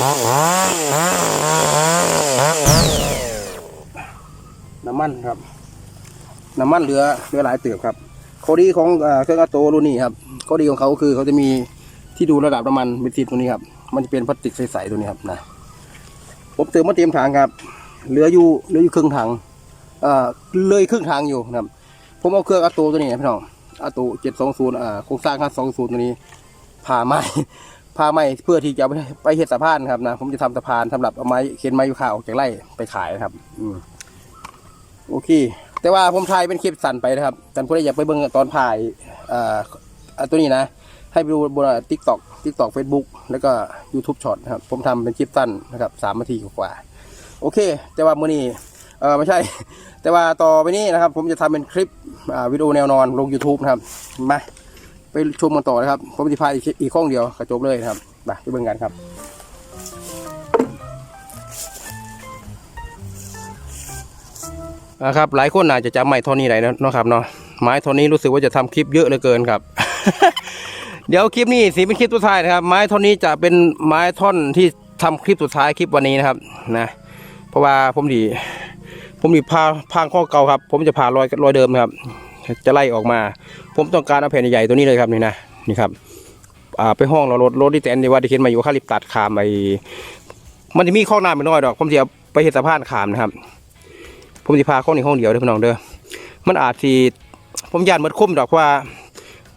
น้ำมันครับ น้ำมันเหลือเหลือหลายเติบครับข้อดีของเครื่องอัตโตรุ่นนี้ครับข้อดีของเขาคือเขาจะมีที่ดูระดับน้ำมันเบนซินตัวนี้ครับ มันจะเป็นพลาสติกใสๆตัวนี้ครับนะผมเติมมาเตรียมถังครับ เหลืออยู่เหลืออยู่ครึ่งถังเอ่อเลยครึ่งทางอยู่นะครับ ผมเอาเครื่องอัตโตตัวนี้พี่น้องอัตโตเจ็ดสองศูนย์อ่าโครงสร้างห้าสองศูนย์ตัวนี้ผ่าไม้ ผ่าไม้เพื่อที่จะไปไปเฮ็ดสะพานครับนะผมจะทำสะพานสำหรับเอาไม้เข็นไม้ยูคาออกจากไร่ไปขายนะครับ อืมโอเค แต่ว่าผมถ่ายเป็นคลิปสั้นไปนะครับท่านผู้ใดอยากไปเบิ่งตอนถ่ายเอ่ออ่าตัวนี้นะให้ไปดูบนทิกตอกทิกตอกเฟซบุ๊กแล้วก็ YouTube ช็อตนะครับ ผมทำเป็นคลิปสั้นนะครับสามนาทีกว่าโอเค แต่ว่ามื่อนี้เออไม่ใช่ แต่ว่าต่อไปนี้นะครับ ผมจะทำเป็นคลิปวิดีโอแนวนอนลง YouTube นะครับมา ไปชมกันต่อนะครับ ผมจะพาอีกอีกข้องเดียวกระจบเลยนะครับไปไปเบิ่งกันครับนะครับหลายคนอาจจะจำไม้ท่อนนี้ได้นะเนาะครับเนาะไม้ท่อนนี้รู้สึกว่าจะทำคลิปเยอะเหลือเกินครับ เดี๋ยวคลิปนี้สีเป็นคลิปสุดท้ายนะครับ ไม้ท่อนนี้จะเป็นไม้ท่อนที่ทำคลิปสุดท้ายคลิปวันนี้นะครับนะ เพราะว่าผมดี ผมดีพาพางข้อเก่าครับ ผมจะพารอยรอยเดิมครับ จะไล่ออกมา ผมต้องการเอาแผ่นใหญ่ๆตัวนี้เลยครับนี่นะนี่ครับไปห้องเรารถรถที่แตนที่ว่าที่เข็นมาอยู่ข้าลิปตัดขามไปมันจะมีข้องน้ำไม่น้อยดอกผมจะไปเห็ดสะพานขามนะครับ ผมจะพาข้าในห้องเดียวเด้อพี่น้องเด้อมันอาจที่ผมยานมดคุ้มดอกว่า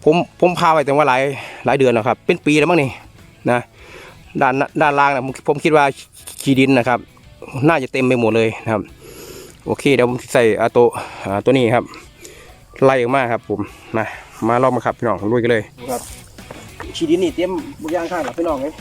ผมผมพาไปแต่ว่าหลายหลายเดือนแล้วครับ เป็นปีแล้วมั้งนี่นะด้านด้านล่างนะผมผมคิดว่าขี้ดินนะครับ น่าจะเต็มไปหมดเลยนะครับ โอเคเดี๋ยวผมใส่อาโตอ่าตัวนี้ครับ ไล่ออกมาครับผมมามาลองมาขับพี่น้องลุยกันเลยครับขี้ดินนี่เตรียมบุกย่างข้างกับพี่น้องเลย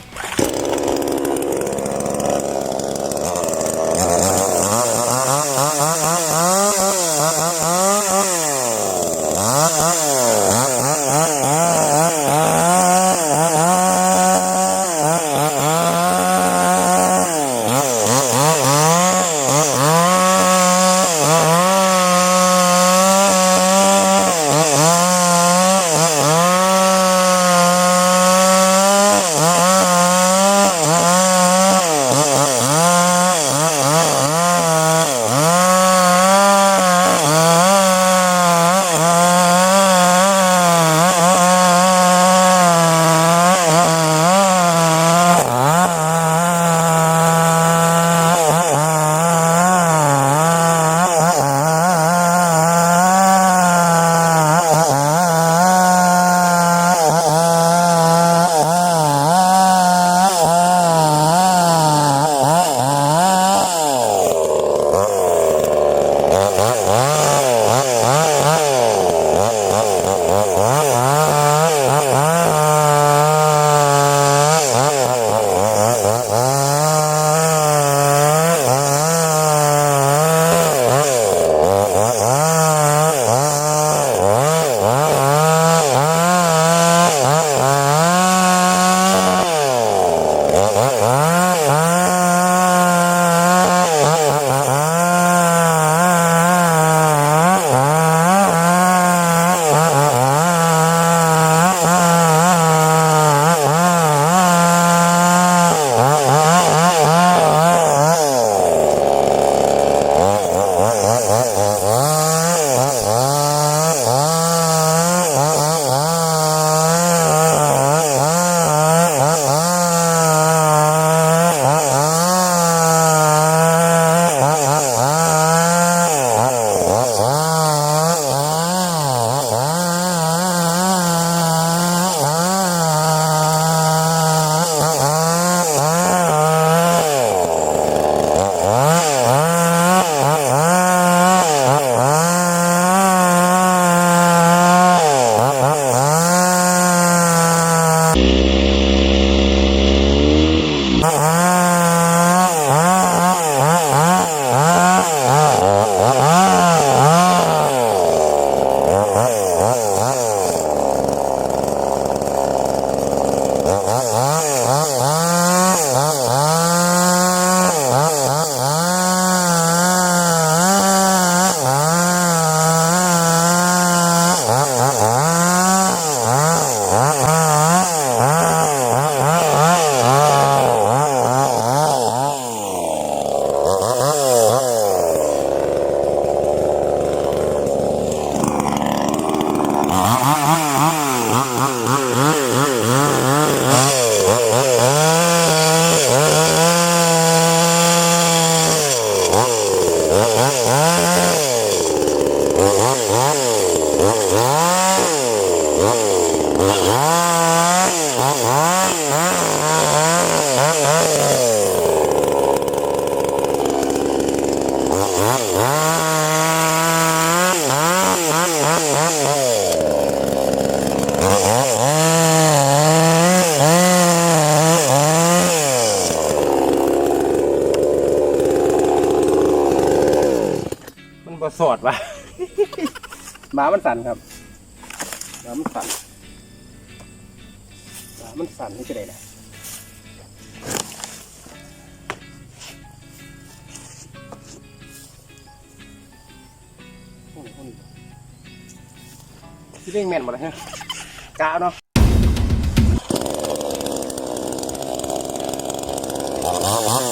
Wow. หมามันสั่นครับหมามันสั่นหมามันสั่นนี่จะได้นะที่เร่งแม่นหมดเลยฮะกาวเนาะโอ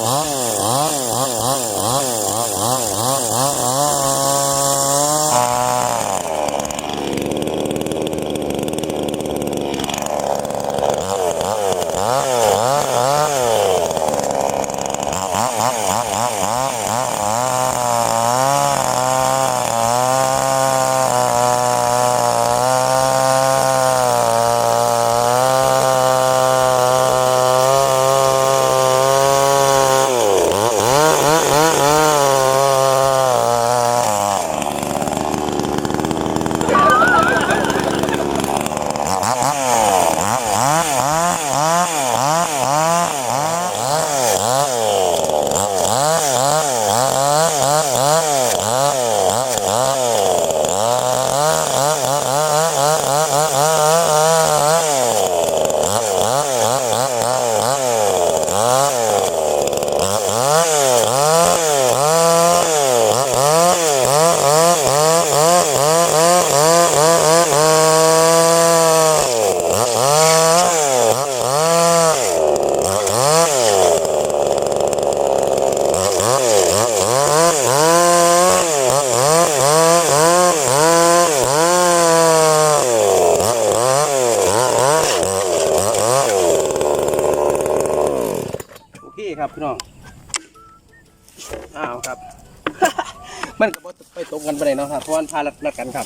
มันก็บ่ไปตรงกันไปไหนเนาะครับเพราะมันพาลัดลัดกันครับ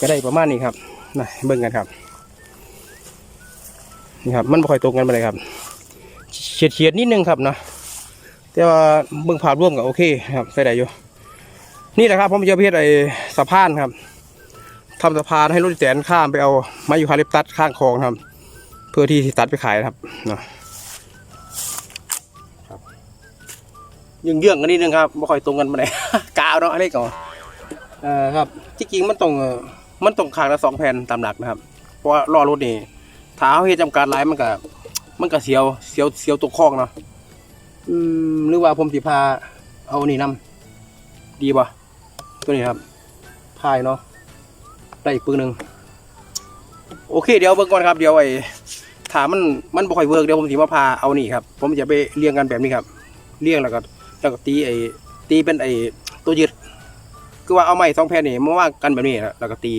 ก็ได้ประมาณนี้ครับนะเบิ่งกันครับ นี่ครับ มันบ่ค่อยตรงกันไปเลยครับเฉียดเฉียดๆนิดนึงครับเนาะแต่ว่าเบิ่งภาพร่วมก็โอเคครับใส่ได้อยู่นี่แหละครับผมจะเพียไอ้สะพานครับทำสะพานให้รถแสนข้ามไปเอาไม้ยูคาลิปตัสข้างคลองครับ เพื่อที่จะตัดไปขายครับเนาะเยื่องๆกันนิดนึงครับไม่ค่อยตรงกันมาไหนกาวเนาะอันนี้ก่อนเอ่อครับที่จริงมันตรงเอ่อมันตรงขางละสองแผ่นตามหลักนะครับ เพราะว่าล้อรถนี่ถ้าเอาเหตุจำกัดหลายมันก็มันก็เสียวเสียวเสียวตกคองเนาะอืมหรือว่าผมสิพาเอานี่นํดีป่ะตัวนี้ครับพายเนาะได้อีกปึกหนึ่งโอเคเดี๋ยวเบิ่งก่อนครับเดี๋ยวไอ้ถามมันมันบ่ค่อยเวิร์กเดี๋ยวผมสิมาพาเอานี่ครับ ผมจะไปเรียงกันแบบนี้ครับ เรียงแล้วก็แล้วก็ตีไอ้ตีเป็นไอ้ ตัวยึด คือว่าเอาไม้สองแผ่นนี่มาว่างกันแบบนี้แล้วก็ตี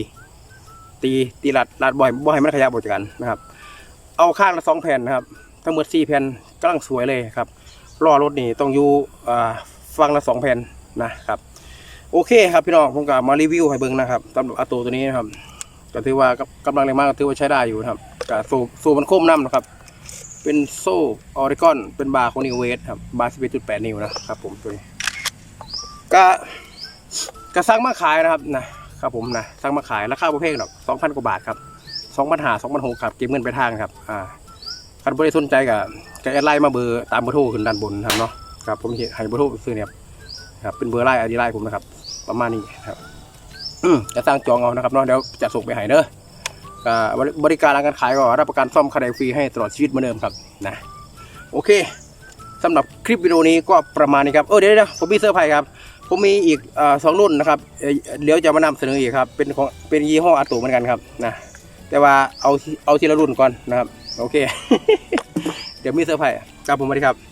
ตีตีลัดลัดบ่อยบ่ให้มันขยับออกจากกันนะครับ เอาข้างละสองแผ่นนะครับ ทั้งหมดสี่แผ่นกำลังสวยเลยครับล้อรถนี่ต้องอยู่ฟังละสองแผ่นนะครับ โอเคครับพี่น้องผมก็มารีวิวให้เบิ่งนะครับสำหรับอาตัวตัวนี้นะครับก็ถือว่ากำลังแรงมากก็ถือว่าใช้ได้อยู่นะครับกับสูบสูบมันคมน้ำนะครับ เป็นโซ่ออริกอนเป็นบาร์ของนิวเวสครับบาร์11.8นิ้วนะครับผมตัวนี้ ก็ก็สร้างมาขายนะครับนะครับผมนะสร้างมาขายราคาประเภทหรอก2,000กว่าบาทครับ2,000หา2,600ครับเก็บเงินไปทางครับอ่าใครบริสนใจกับก็แอดไลน์มาเบอร์ตามเบอร์โทรขึ้นด้านบนครับเนาะครับผมให้เบอร์โทรซื้อเนี่ยครับเป็นเบอร์ไลน์อดีไลน์ผมนะครับ ประมาณนี้ครับจะสร้างจองเอานะครับเนาะเดี๋ยวจะส่งไปให้เด้อก็บริบริการการขายก็รับประกันซ่อมคันใดฟรีให้ตลอดชีวิตเหมือนเดิมครับนะโอเคสำหรับคลิปวิดีโอนี้ก็ประมาณนี้ครับเออเดี๋ยวเดี๋ยวผมมีเซอร์ไพรส์ครับ ผมมีอีกอสองรุ่นนะครับเดี๋ยวจะมานำเสนออีกครับ เป็นของเป็นยี่ห้ออาตูเหมือนกันครับนะแต่ว่าเอาเอาทีละรุ่นก่อนนะครับ โอเค เดี๋ยวมีเซอร์ไพรส์ครับผมสวัสดีครับ